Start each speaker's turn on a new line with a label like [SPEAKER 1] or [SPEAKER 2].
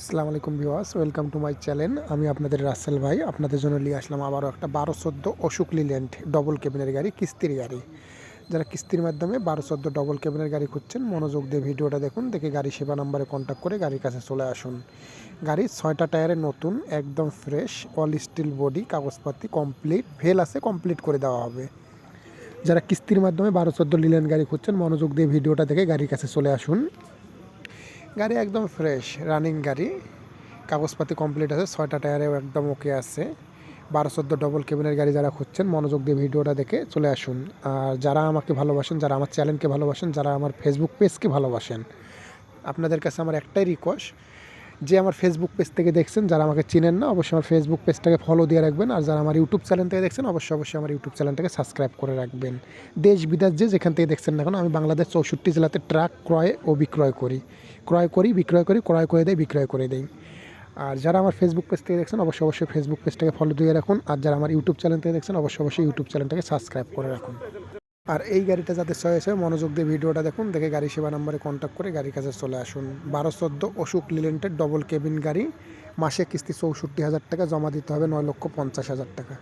[SPEAKER 1] আসসালামু আলাইকুম viewers welcome to my channel. আমি আপনাদের রাসেল ভাই। আপনাদের জন্য নিয়ে আসলাম আবারও একটা বারো চোদ্দ অশোক লিল্যান্ড ডবল কেবিনের গাড়ি, কিস্তির গাড়ি। যারা কিস্তির মাধ্যমে বারো চোদ্দ ডবল কেবিনের গাড়ি খুঁজছেন, মনোযোগ দিয়ে ভিডিওটা দেখুন, দেখে গাড়ি সেবা নাম্বারে কন্ট্যাক্ট করে গাড়ির কাছে চলে আসুন। গাড়ির ছয়টা টায়ারে নতুন, একদম ফ্রেশ অল স্টিল বডি কাগজপাতি কমপ্লিট ফেল আছে কমপ্লিট করে দেওয়া হবে। যারা কিস্তির মাধ্যমে বারো চোদ্দ লিল্যান্ড গাড়ি খুঁজছেন, মনোযোগ দিয়ে ভিডিওটা দেখে গাড়ির কাছে চলে আসুন। গাড়ি একদম ফ্রেশ রানিং গাড়ি। কাগজপাতি কমপ্লিট আছে, ছয়টা টায়ারেও একদম ওকে আছে। বারো চোদ্দ ডবল কেবিনের গাড়ি যারা খুঁজছেন, মনোযোগ দিয়ে ভিডিওটা দেখে চলে আসুন। আর যারা আমাকে ভালোবাসেন, যারা আমার চ্যানেলকে ভালোবাসেন, যারা আমার ফেসবুক পেজকে ভালোবাসেন, আপনাদের কাছে আমার একটাই রিকোয়েস্ট যে আমার ফেসবুক পেজ থেকে দেখছেন, যারা আমাকে চিনেন না, অবশ্যই আমার ফেসবুক পেজটাকে ফলো দিয়ে রাখবেন। আর যারা আমার ইউটিউব চ্যানেল থেকে দেখছেন, অবশ্যই অবশ্যই আমার ইউটিউব চ্যানেলটাকে সাবস্ক্রাইব করে রাখবেন। দেশ বিদেশ যে যেখান থেকে দেখছেন না কেন, আমি বাংলাদেশ চৌষট্টি জেলাতে ট্রাক ক্রয় ও বিক্রয় করি। ক্রয় করি, বিক্রয় করি, ক্রয় করে দেয় বিক্রয় করে দেই। আর যারা আমার ফেসবুক পেজ থেকে দেখছেন, অবশ্যই অবশ্যই ফেসবুক পেজটাকে ফলো দিয়ে রাখুন। আর যারা আমার ইউটিউব চ্যানেল থেকে দেখছেন, অবশ্যই অবশ্যই ইউটিউব চ্যানেলটাকে সাবস্ক্রাইব করে রাখুন। আর এই গাড়িটা যাতে চয়েস হয়, মনোযোগ দিয়ে ভিডিওটা দেখুন, দেখে গাড়ি সেবা নাম্বারে কন্ট্যাক্ট করে গাড়ির কাছে চলে আসুন। বারো চোদ্দ অশোক লিলেন্টের ডবল কেবিন গাড়ি, মাসে কিস্তি চৌষট্টি হাজার টাকা, জমা দিতে হবে নয় লক্ষ পঞ্চাশ হাজার টাকা।